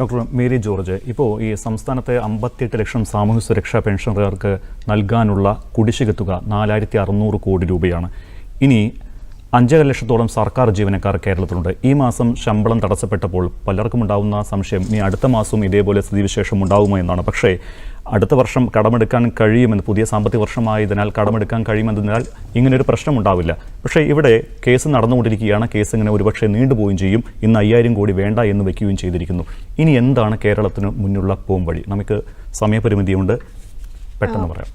Doctor Mary George ഇപ്പോൾ ഈ സംസ്ഥാനത്തെ അമ്പത്തിയെട്ട് ലക്ഷം സാമൂഹ്യ സുരക്ഷാ പെൻഷനുകാർക്ക് നൽകാനുള്ള കുടിശ്ശിക തുക നാലായിരത്തി അറുന്നൂറ് കോടി രൂപയാണ്. ഇനി അഞ്ചര ലക്ഷത്തോളം സർക്കാർ ജീവനക്കാർ കേരളത്തിലുണ്ട്. ഈ മാസം ശമ്പളം തടസ്സപ്പെട്ടപ്പോൾ പലർക്കും ഉണ്ടാകുന്ന സംശയം ഇനി അടുത്ത മാസവും ഇതേപോലെ സ്ഥിതിവിശേഷം ഉണ്ടാകുമോ എന്നാണ്. പക്ഷേ അടുത്ത വർഷം കടമെടുക്കാൻ കഴിയുമെന്ന് പുതിയ സാമ്പത്തിക വർഷമായതിനാൽ കടമെടുക്കാൻ കഴിയുമെന്നതിനാൽ ഇങ്ങനൊരു പ്രശ്നം ഉണ്ടാവില്ല. പക്ഷേ ഇവിടെ കേസ് നടന്നുകൊണ്ടിരിക്കുകയാണ്. കേസ് ഇങ്ങനെ ഒരുപക്ഷെ നീണ്ടുപോവുകയും ചെയ്യും. ഇന്ന് അയ്യായിരം കോടി വേണ്ട എന്ന് വയ്ക്കുകയും ചെയ്തിരിക്കുന്നു. ഇനി എന്താണ് കേരളത്തിന് മുന്നിലുള്ള പോംവഴി? നമുക്ക് സമയപരിമിതിയുണ്ട്. പെട്ടെന്ന് പറയാം.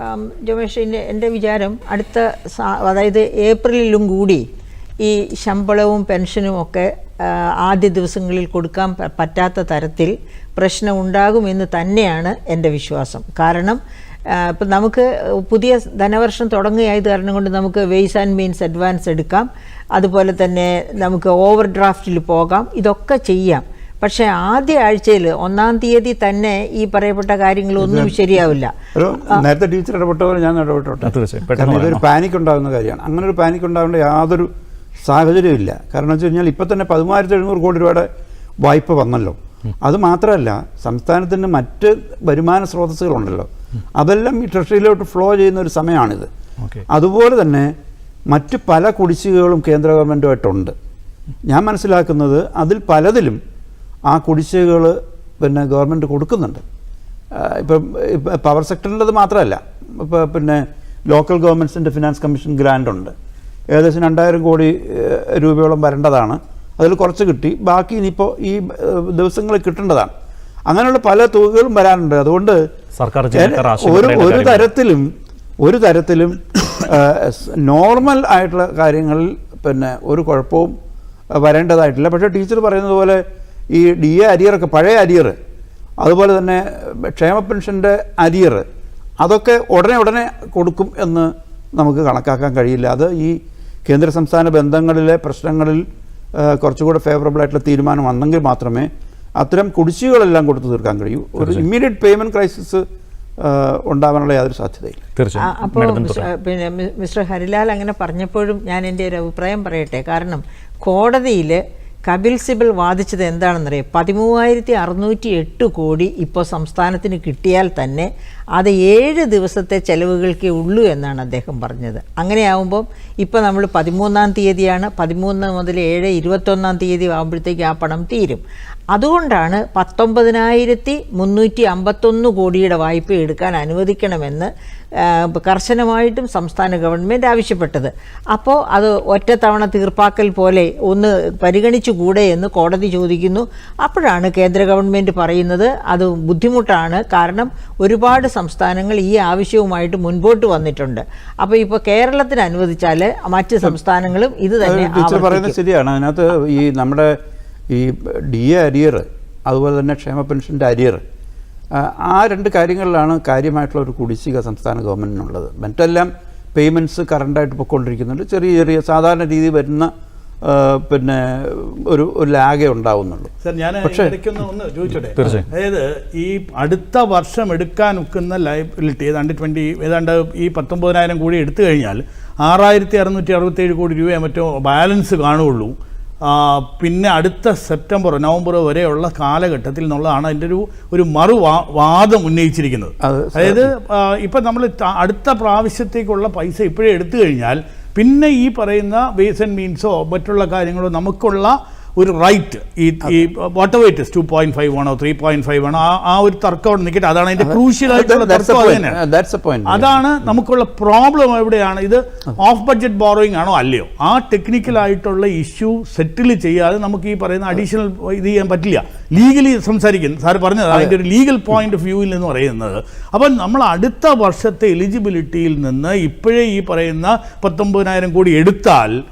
ആം, ജോമേഷ് എന്റെ എന്റെ വിചാരം അടുത്ത അതായത് ഏപ്രിലിലും കൂടി ഈ ശമ്പളവും പെൻഷനും ഒക്കെ ആദ്യ ദിവസങ്ങളിൽ കൊടുക്കാൻ പറ്റാത്ത തരത്തിൽ പ്രശ്നം ഉണ്ടാകുമെന്ന് തന്നെയാണ് എന്റെ വിശ്വാസം. കാരണം ഇപ്പം നമുക്ക് പുതിയ ധനവർഷം തുടങ്ങുകയായത് കാരണം കൊണ്ട് നമുക്ക് വെയ്സ് ആൻഡ് മീൻസ് അഡ്വാൻസ് എടുക്കാം. അതുപോലെ തന്നെ നമുക്ക് ഓവർ ഡ്രാഫ്റ്റിൽ പോകാം. ഇതൊക്കെ ചെയ്യാം. പക്ഷേ ആദ്യ ആഴ്ചയിൽ ഒന്നാം തീയതി തന്നെ ഈ പറയപ്പെട്ട കാര്യങ്ങളൊന്നും ശരിയാവില്ല. നേരത്തെ ടീച്ചർ ഇടപെട്ട പോലെ ഞാൻ ഇടപെട്ടോട്ടെ? തീർച്ചയായും. ഇതൊരു പാനിക് ഉണ്ടാകുന്ന കാര്യമാണ്. അങ്ങനെ ഒരു പാനിക് ഉണ്ടാകേണ്ട യാതൊരു സാഹചര്യമില്ല കാരണം വെച്ച് കഴിഞ്ഞാൽ ഇപ്പം തന്നെ പതിമൂവായിരത്തി എഴുന്നൂറ് കോടി രൂപയുടെ വായ്പ വന്നല്ലോ. അത് മാത്രമല്ല സംസ്ഥാനത്തിന് മറ്റ് വരുമാന സ്രോതസ്സുകളുണ്ടല്ലോ. അതെല്ലാം ഈ ട്രഷറിയിലോട്ട് ഫ്ലോ ചെയ്യുന്ന ഒരു സമയമാണിത്. അതുപോലെ തന്നെ മറ്റ് പല കുടിശ്ശികകളും കേന്ദ്ര ഗവൺമെന്റുമായിട്ടുണ്ട് ഞാൻ മനസ്സിലാക്കുന്നത് അതിൽ പലതിലും ആ കുടിശ്ശികകൾ പിന്നെ ഗവൺമെന്റ് കൊടുക്കുന്നുണ്ട്. ഇപ്പം പവർ സെക്ടറിന്റെത് മാത്രമല്ല. ഇപ്പോൾ പിന്നെ ലോക്കൽ ഗവൺമെന്റ്സിന്റെ ഫിനാൻസ് കമ്മീഷൻ ഗ്രാൻഡ് ഉണ്ട് ഏകദേശം രണ്ടായിരം കോടി രൂപയോളം വരേണ്ടതാണ്. അതിൽ കുറച്ച് കിട്ടി. ബാക്കി ഇനിയിപ്പോൾ ഈ ദിവസങ്ങൾ ദിവസങ്ങളിൽ കിട്ടേണ്ടതാണ്. അങ്ങനെയുള്ള പല തുകകളും വരാനുണ്ട്. അതുകൊണ്ട് സർക്കാർ ഒരു ഒരു തരത്തിലും ഒരു തരത്തിലും നോർമൽ ആയിട്ടുള്ള കാര്യങ്ങളിൽ പിന്നെ ഒരു കുഴപ്പവും വരേണ്ടതായിട്ടില്ല. പക്ഷേ ടീച്ചർ പറയുന്നത് പോലെ ഈ ഡി എ അരിയറൊക്കെ പഴയ അരിയർ അതുപോലെ തന്നെ ക്ഷേമ പെൻഷന്റെ അരിയർ അതൊക്കെ ഉടനെ ഉടനെ കൊടുക്കും എന്ന് നമുക്ക് കണക്കാക്കാൻ കഴിയില്ല. അത് ഈ കേന്ദ്ര സംസ്ഥാന ബന്ധങ്ങളിലെ പ്രശ്നങ്ങളിൽ കുറച്ചുകൂടെ ഫേവറബിൾ ആയിട്ടുള്ള തീരുമാനം വന്നെങ്കിൽ മാത്രമേ അത്തരം കുടിശ്ശികളെല്ലാം കൊടുത്തു തീർക്കാൻ കഴിയൂ. ഒരു ഇമ്മീഡിയറ്റ് പേയ്മെന്റ് ക്രൈസിസ് ഉണ്ടാവാനുള്ള യാതൊരു സാധ്യതയില്ല. അപ്പോൾ പിന്നെ മിസ്റ്റർ ഹരിലാൽ അങ്ങനെ പറഞ്ഞപ്പോഴും ഞാൻ എന്റെ ഒരു അഭിപ്രായം പറയട്ടെ. കാരണം കോടതിയിൽ കപിൽ സിബൽ വാദിച്ചത് എന്താണെന്നറിയാം? പതിമൂവായിരത്തി അറുന്നൂറ്റി എട്ട് കോടി ഇപ്പോൾ സംസ്ഥാനത്തിന് കിട്ടിയാൽ തന്നെ അത് ഏഴ് ദിവസത്തെ ചെലവുകൾക്കേ ഉള്ളൂ എന്നാണ് അദ്ദേഹം പറഞ്ഞത്. അങ്ങനെയാവുമ്പം ഇപ്പോൾ നമ്മൾ പതിമൂന്നാം തീയതിയാണ്. പതിമൂന്ന് മുതൽ ഏഴ് ഇരുപത്തൊന്നാം തീയതി ആകുമ്പോഴത്തേക്ക് ആ പണം തീരും. അതുകൊണ്ടാണ് പത്തൊമ്പതിനായിരത്തി മുന്നൂറ്റി അമ്പത്തൊന്ന് കോടിയുടെ വായ്പ എടുക്കാൻ അനുവദിക്കണമെന്ന് കർശനമായിട്ടും സംസ്ഥാന ഗവൺമെന്റ് ആവശ്യപ്പെട്ടത്. അപ്പോൾ അത് ഒറ്റത്തവണ തീർപ്പാക്കൽ പോലെ ഒന്ന് പരിഗണിച്ചുകൂടെ എന്ന് കോടതി ചോദിക്കുന്നു. അപ്പോഴാണ് കേന്ദ്ര ഗവൺമെന്റ് പറയുന്നത് അത് ബുദ്ധിമുട്ടാണ്. കാരണം ഒരുപാട് സംസ്ഥാനങ്ങൾ ഈ ആവശ്യവുമായിട്ട് മുൻപോട്ട് വന്നിട്ടുണ്ട്. അപ്പോൾ ഇപ്പോൾ കേരളത്തിന് അനുവദിച്ചാൽ മറ്റ് സംസ്ഥാനങ്ങളും ഇത് തന്നെ പറയുന്നത് ശരിയാണ്. അതിനകത്ത് ഈ നമ്മുടെ ഈ ഡി എ അരിയർ അതുപോലെ തന്നെ ക്ഷേമ പെൻഷന്റെ അരിയർ ആ രണ്ട് കാര്യങ്ങളിലാണ് കാര്യമായിട്ടുള്ള ഒരു കുടിശ്ശിക സംസ്ഥാന ഗവൺമെന്റിനുള്ളത് മറ്റെല്ലാം പേയ്മെന്റ്സ് കറണ്ടായിട്ട് പൊയ്ക്കൊണ്ടിരിക്കുന്നുണ്ട്. ചെറിയ ചെറിയ സാധാരണ രീതി വരുന്ന പിന്നെ ഒരു ഒരു ലാഗേ ഉണ്ടാവുന്നുള്ളൂ. സർ ഞാൻ പക്ഷേ- ഒന്ന് ചോദിച്ചോട്ടെ? അതായത് ഈ അടുത്ത വർഷം എടുക്കാൻ ഒക്കുന്ന ലൈബിലിറ്റി ഏതാണ്ട് ട്വന്റി ഏതാണ്ട് ഈ പത്തൊമ്പതിനായിരം കോടി എടുത്തു കഴിഞ്ഞാൽ ആറായിരത്തി അറുന്നൂറ്റി അറുപത്തേഴ് കോടി രൂപയെ മറ്റോ ബാലൻസ് കാണുകയുള്ളൂ. പിന്നെ അടുത്ത സെപ്റ്റംബർ നവംബർ വരെയുള്ള കാലഘട്ടത്തിൽ നിന്നുള്ളതാണ് അതിന്റെ ഒരു ഒരു മറു വാ- വാദം ഉന്നയിച്ചിരിക്കുന്നത്. അതായത് ഇപ്പം നമ്മൾ അടുത്ത പ്രാവശ്യത്തേക്കുള്ള പൈസ ഇപ്പോഴേ എടുത്തു കഴിഞ്ഞാൽ പിന്നെ ഈ പറയുന്ന വേസ് ആൻഡ് മീൻസോ മറ്റുള്ള കാര്യങ്ങളോ നമുക്കുള്ള ഒരു റൈറ്റ്. ഈ ഈ whatever it two point five ആണോ ത്രീ പോയിന്റ് ഫൈവ് ആണോ ആ- ആ ഒരു തർക്കം അവിടെ നിൽക്കട്ടെ. അതാണ് അതിന്റെ ക്രൂഷ്യൽ ആയിട്ടുള്ള തർക്കം തന്നെയാണ്. അതാണ് നമുക്കുള്ള പ്രോബ്ലം എവിടെയാണ്? ഇത് ഓഫ് ബഡ്ജറ്റ് ബോറോയിങ് ആണോ അല്ലയോ? ആ ടെക്നിക്കൽ ആയിട്ടുള്ള ഇഷ്യൂ സെറ്റിൽ ചെയ്യാതെ നമുക്ക് ഈ പറയുന്ന അഡീഷണൽ ഇത് ചെയ്യാൻ പറ്റില്ല. ലീഗലി സംസാരിക്കുന്നു. സാർ പറഞ്ഞത് അതിന്റെ ഒരു ലീഗൽ പോയിന്റ് ഓഫ് വ്യൂവിൽ നിന്ന് പറയുന്നത്. അപ്പം നമ്മൾ അടുത്ത വർഷത്തെ എലിജിബിലിറ്റിയിൽ നിന്ന് ഇപ്പോഴേ ഈ പറയുന്ന പത്തൊമ്പതിനായിരം കോടി എടുത്താൽ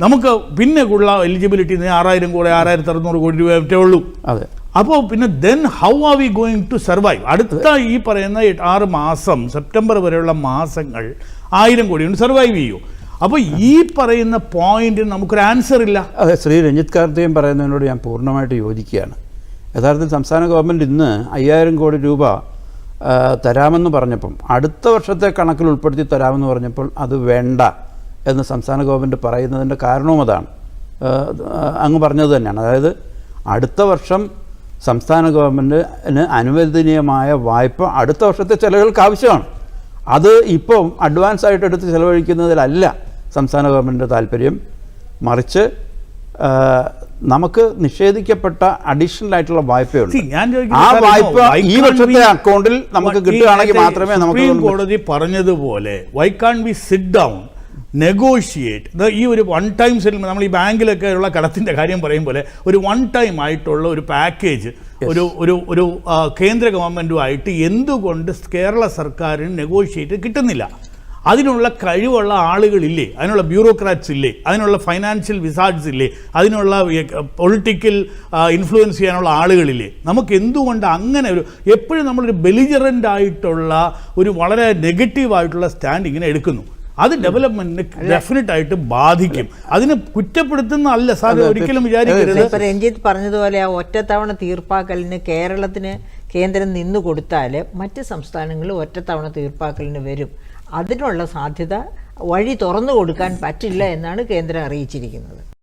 നമുക്ക് പിന്നെ ഉള്ള എലിജിബിലിറ്റി ആറായിരം കോടി ആറായിരത്തി അറുന്നൂറ് കോടി രൂപ മറ്റേ ഉള്ളൂ. അതെ. അപ്പോൾ പിന്നെ then how are we going to survive അടുത്ത ഈ പറയുന്ന ആറ് മാസം സെപ്റ്റംബർ വരെയുള്ള മാസങ്ങൾ ആയിരം കോടി കൊണ്ട് സർവൈവ് ചെയ്യൂ. അപ്പോൾ ഈ പറയുന്ന പോയിന്റിന് നമുക്കൊരു ആൻസർ ഇല്ല. അതെ ശ്രീ രഞ്ജിത് കാർത്തികൻ പറയുന്നതിനോട് ഞാൻ പൂർണമായിട്ട് യോജിക്കുകയാണ്. യഥാർത്ഥത്തിൽ സംസ്ഥാന ഗവൺമെന്റ് ഇന്ന് അയ്യായിരം കോടി രൂപ തരാമെന്ന് പറഞ്ഞപ്പം അടുത്ത വർഷത്തെ കണക്കിൽ ഉൾപ്പെടുത്തി തരാമെന്ന് പറഞ്ഞപ്പോൾ അത് വേണ്ട. എന്ന് സംസ്ഥാന ഗവൺമെന്റ് പറയുന്നതിന്റെ കാരണവും അതാണ്. അങ്ങ് പറഞ്ഞത് തന്നെയാണ്. അതായത് അടുത്ത വർഷം സംസ്ഥാന ഗവൺമെന്റിന് അനുവദനീയമായ വായ്പ അടുത്ത വർഷത്തെ ചിലവുകൾക്ക് ആവശ്യമാണ്. അത് ഇപ്പം അഡ്വാൻസ് ആയിട്ട് എടുത്ത് ചിലവഴിക്കുന്നതിലല്ല സംസ്ഥാന ഗവൺമെന്റിന്റെ താല്പര്യം. മറിച്ച് നമുക്ക് നിഷേധിക്കപ്പെട്ട അഡീഷണൽ ആയിട്ടുള്ള വായ്പയുണ്ട് ആ വായ്പ ഈ വർഷത്തെ അക്കൗണ്ടിൽ നമുക്ക് കിട്ടുകയാണെങ്കിൽ മാത്രമേ നമുക്ക് കോടതി പറഞ്ഞതുപോലെ why can't be sit down negotiate ഈ ഒരു വൺ ടൈം സെറ്റിൽമെന്റ് നമ്മൾ ഈ ബാങ്കിലൊക്കെ ഉള്ള കടത്തിന്റെ കാര്യം പറയും പോലെ ഒരു വൺ ടൈം ആയിട്ടുള്ള ഒരു പാക്കേജ് ഒരു ഒരു ഒരു കേന്ദ്ര ഗവൺമെന്റുമായിട്ട് എന്തുകൊണ്ട് കേരള സർക്കാരിന് നെഗോഷിയേറ്റ് കിട്ടുന്നില്ല? അതിനുള്ള കഴിവുള്ള ആളുകളില്ലേ അതിനുള്ള ബ്യൂറോക്രാറ്റ്സ് ഇല്ലേ അതിനുള്ള ഫൈനാൻഷ്യൽ വിസാർഡ്സ് ഇല്ലേ അതിനുള്ള പൊളിറ്റിക്കൽ ഇൻഫ്ലുവൻസ് ചെയ്യാനുള്ള ആളുകളില്ലേ? നമുക്ക് എന്തുകൊണ്ട് അങ്ങനെ ഒരു എപ്പോഴും നമ്മളൊരു ബെലിജറന്റ് ആയിട്ടുള്ള ഒരു വളരെ നെഗറ്റീവായിട്ടുള്ള സ്റ്റാൻഡ് ഇങ്ങനെ എടുക്കുന്നു? അത് ഡെവലപ്മെന്റിന് ഡെഫിനറ്റ് ആയിട്ട് ബാധിക്കും. അതിന് കുറ്റപ്പെടുത്തുന്ന അല്ല സാർ ഒരിക്കലും വിചാരിക്കരുത്. ഇപ്പൊ രഞ്ജിത്ത് പറഞ്ഞതുപോലെ ആ ഒറ്റത്തവണ തീർപ്പാക്കലിന് കേരളത്തിന് കേന്ദ്രം നിന്ന് കൊടുത്താൽ മറ്റ് സംസ്ഥാനങ്ങളിൽ ഒറ്റത്തവണ തീർപ്പാക്കലിന് വരും. അതിനുള്ള സാധ്യത വഴി തുറന്നു കൊടുക്കാൻ പറ്റില്ല എന്നാണ് കേന്ദ്രം അറിയിച്ചിരിക്കുന്നത്.